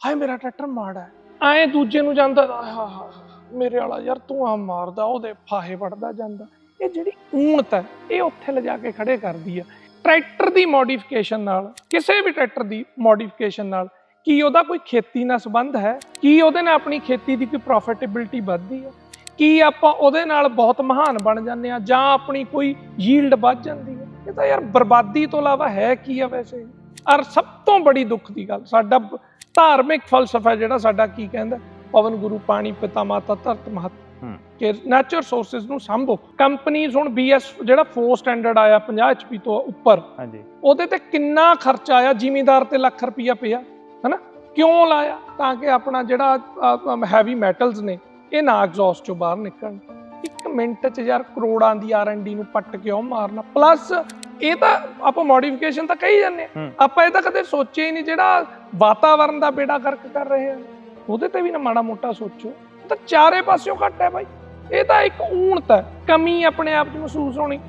ਹਾਏ ਮੇਰਾ ਟਰੈਕਟਰ ਮਾੜਾ ਹੈ। ਐ ਦੂਜੇ ਨੂੰ ਜਾਂਦਾ ਆਹ ਹਾ ਹਾ ਮੇਰੇ ਵਾਲਾ ਯਾਰ ਤੂੰ ਆ ਮਾਰਦਾ, ਉਹਦੇ ਫਾਹੇ ਵੜਦਾ ਜਾਂਦਾ। ਇਹ ਜਿਹੜੀ ਊਣਤ ਹੈ, ਇਹ ਉੱਥੇ ਲਿਜਾ ਕੇ ਖੜੇ ਕਰਦੀ ਆ। ਟਰੈਕਟਰ ਦੀ ਮੋਡੀਫਿਕੇਸ਼ਨ ਨਾਲ, ਕਿਸੇ ਵੀ ਟਰੈਕਟਰ ਦੀ ਮੋਡੀਫਿਕੇਸ਼ਨ ਨਾਲ, ਕੀ ਉਹਦਾ ਕੋਈ ਖੇਤੀ ਨਾਲ ਸੰਬੰਧ ਹੈ? ਕੀ ਉਹਦੇ ਨਾਲ ਆਪਣੀ ਖੇਤੀ ਦੀ ਕੋਈ ਪ੍ਰੋਫਿਟੇਬਿਲਟੀ ਵੱਧਦੀ ਹੈ ਕੀ ਆਪਾਂ ਉਹਦੇ ਨਾਲ ਬਹੁਤ ਮਹਾਨ ਬਣ ਜਾਂਦੇ ਆ ਜਾਂ ਆਪਣੀ ਕੋਈ ਯੀਲਡ ਵੱਧ ਜਾਂਦੀ ਹੈ ਇਹ ਤਾਂ ਯਾਰ ਬਰਬਾਦੀ ਤੋਂ ਇਲਾਵਾ ਹੈ ਕੀ ਆ ਵੈਸੇ? ਔਰ ਸਭ ਤੋਂ ਬੜੀ ਦੁੱਖ ਦੀ ਗੱਲ ਸਾਡਾ ਧਾਰਮਿਕ ਫਲਸਫਾ ਜਿਹੜਾ ਸਾਡਾ ਕੀ ਕਹਿੰਦਾ ਪਵਨ ਗੁਰੂ ਪਾਣੀ ਪਿਤਾ ਮਾਤਾ ਧਰਤ ਮਹਤ। ਕਿ ਨੈਚੁਰਲ ਸੋਰਸਸ ਨੂੰ ਸੰਭੋ। ਕੰਪਨੀਆਂ ਹੁਣ ਬੀਐਸ ਜਿਹੜਾ 4 ਸਟੈਂਡਰਡ ਆਇਆ 50 ਐਚਪੀ ਤੋਂ ਉੱਪਰ ਹਾਂਜੀ। ਉਹਦੇ ਤੇ ਕਿੰਨਾ ਖਰਚਾ ਆਇਆ ਜ਼ਿਮੀਂਦਾਰ ਤੇ ਲੱਖ ਰੁਪਈਆ ਪਿਆ ਹਨਾ? ਕਿਉਂ ਲਾਇਆ? ਤਾਂ ਕਿ ਆਪਣਾ ਜਿਹੜਾ ਹੈਵੀ ਮੈਟਲਸ ਨੇ ਇਹ ਨਾ ਐਗਜ਼ੌਸਟ ਚੋਂ ਬਾਹਰ ਨਿਕਲਣ। ਇੱਕ ਮਿੰਟ 'ਚ ਯਾਰ ਕਰੋੜਾਂ ਦੀ ਆਰ&ਡੀ ਨੂੰ ਪੱਟ ਕਿਉਂ ਮਾਰਨਾ। ਪਲੱਸ ਇਹ ਤਾਂ ਆਪਾਂ ਮੋਡੀਫਿਕੇਸ਼ਨ ਤਾਂ ਕਹੀ ਜਾਂਦੇ। ਹੂੰ। ਆਪਾਂ ਇਹ ਤਾਂ ਕਦੇ ਸੋਚਿਆ ਹੀ ਨਹੀਂ ਜਿਹੜਾ ਵਾਤਾਵਰਣ ਦਾ ਬੇੜਾ ਗਰਕ ਕਰ ਰਹੇ ਆ। ਉਹਦੇ ਤੇ ਵੀ ਨਾ ਮਾੜਾ ਮੋਟਾ ਸੋਚੋ। ਤਾਂ ਚਾਰੇ ਪਾਸਿਓਂ ਘੱਟ ਹੈ ਬਾਈ। ਇਹ ਤਾਂ ਇੱਕ ਊਣਤ ਹੈ। ਕਮੀ ਆਪਣੇ ਆਪ 'ਚ ਮਹਿਸੂਸ ਹੋਣੀ।